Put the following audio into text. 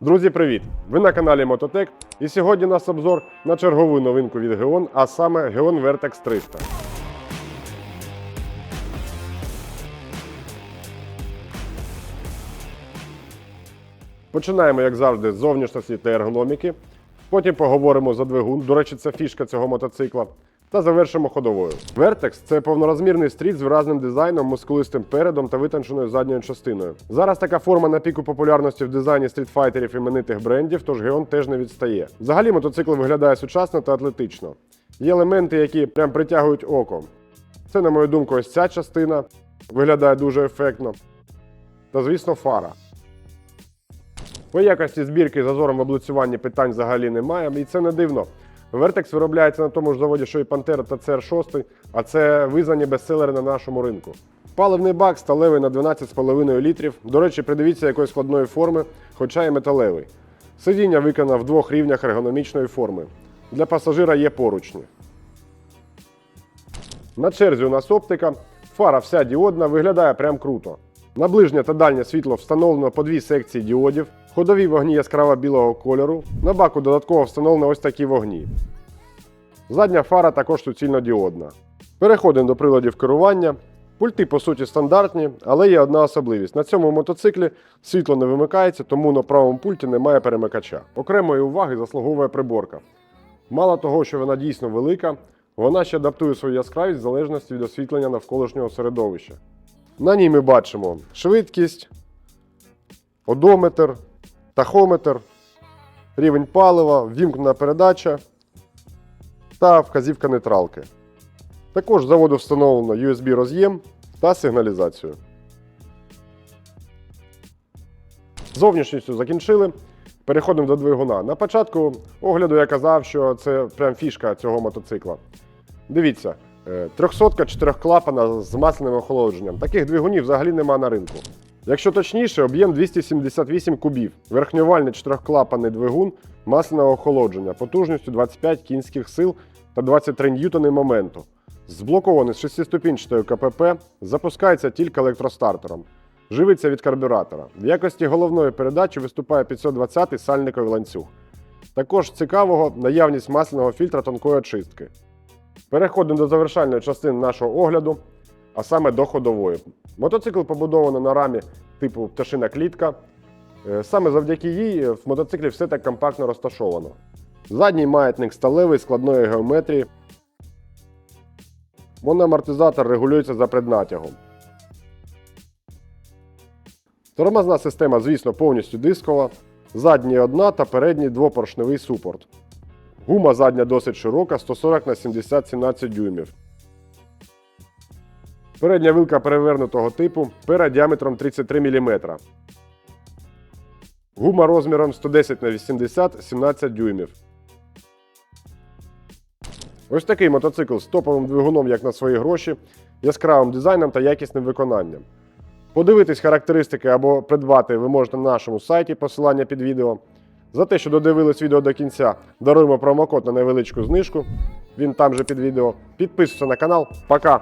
Друзі, привіт! Ви на каналі Мототек. І сьогодні у нас обзор на чергову новинку від Geon, а саме Geon Vertex 300. Починаємо, як завжди, з зовнішності та ергономіки. Потім поговоримо за двигун. До речі, це фішка цього мотоцикла. Та завершимо ходовою. Vertex – це повнорозмірний стріт з виразним дизайном, мускулистим передом та витонченою задньою частиною. Зараз така форма на піку популярності в дизайні стрітфайтерів іменитих брендів, тож Geon теж не відстає. Взагалі мотоцикл виглядає сучасно та атлетично. Є елементи, які прям притягують око. Це, на мою думку, ось ця частина виглядає дуже ефектно. Та, звісно, фара. По якості збірки зазором в облицюванні питань взагалі немає, і це не дивно. Vertex виробляється на тому ж заводі, що і Pantera та CR6, а це визнані бестселери на нашому ринку. Паливний бак сталевий на 12,5 літрів. До речі, придивіться якоїсь складної форми, хоча і металевий. Сидіння виконав в двох рівнях ергономічної форми. Для пасажира є поручні. На черзі у нас оптика. Фара вся діодна, виглядає прям круто. На ближнє та дальнє світло встановлено по дві секції діодів. Ходові вогні яскраво білого кольору. На баку додатково встановлено ось такі вогні. Задня фара також суцільно діодна. Переходимо до приладів керування. Пульти, по суті, стандартні, але є одна особливість. На цьому мотоциклі світло не вимикається, тому на правому пульті немає перемикача. Окремої уваги заслуговує приборка. Мало того, що вона дійсно велика, вона ще адаптує свою яскравість в залежності від освітлення навколишнього середовища. На ній ми бачимо швидкість, одометр, тахометр, рівень палива, ввімкнена передача та вказівка нейтралки. Також з заводу встановлено USB роз'єм та сигналізацію. Зовнішністю закінчили. Переходимо до двигуна. На початку огляду я казав, що це прям фішка цього мотоцикла. Дивіться, 300 чотирьохклапана з масляним охолодженням. Таких двигунів взагалі нема на ринку. Якщо точніше, об'єм 278 кубів. Верхньовальний чотирьохклапаний двигун масляного охолодження потужністю 25 кінських сил та 23 ньютони моменту. Зблокований з 6-ступінчатою КПП, запускається тільки електростартером. Живиться від карбюратора. В якості головної передачі виступає 520-й сальниковий ланцюг. Також цікавого наявність масляного фільтра тонкої очистки. Переходимо до завершальної частини нашого огляду, а саме до ходової. Мотоцикл побудовано на рамі типу пташина клітка. Е, Саме завдяки їй в мотоциклі все так компактно розташовано. Задній маятник сталевий складної геометрії. Моноамортизатор регулюється за преднатягом. Тормозна система, звісно, повністю дискова. Задній одна та передній двопоршневий супорт. Гума задня досить широка 140 на 70 17 дюймів. Передня вилка перевернутого типу пера діаметром 33 мм. Гума розміром 110 на 80 17 дюймів. Ось такий мотоцикл з топовим двигуном, як на свої гроші, яскравим дизайном та якісним виконанням. Подивитись характеристики або придбати ви можете на нашому сайті, посилання під відео. За те, що додивились відео до кінця, даруємо промокод на невеличку знижку. Він там же під відео. Підписуйся на канал. Пока!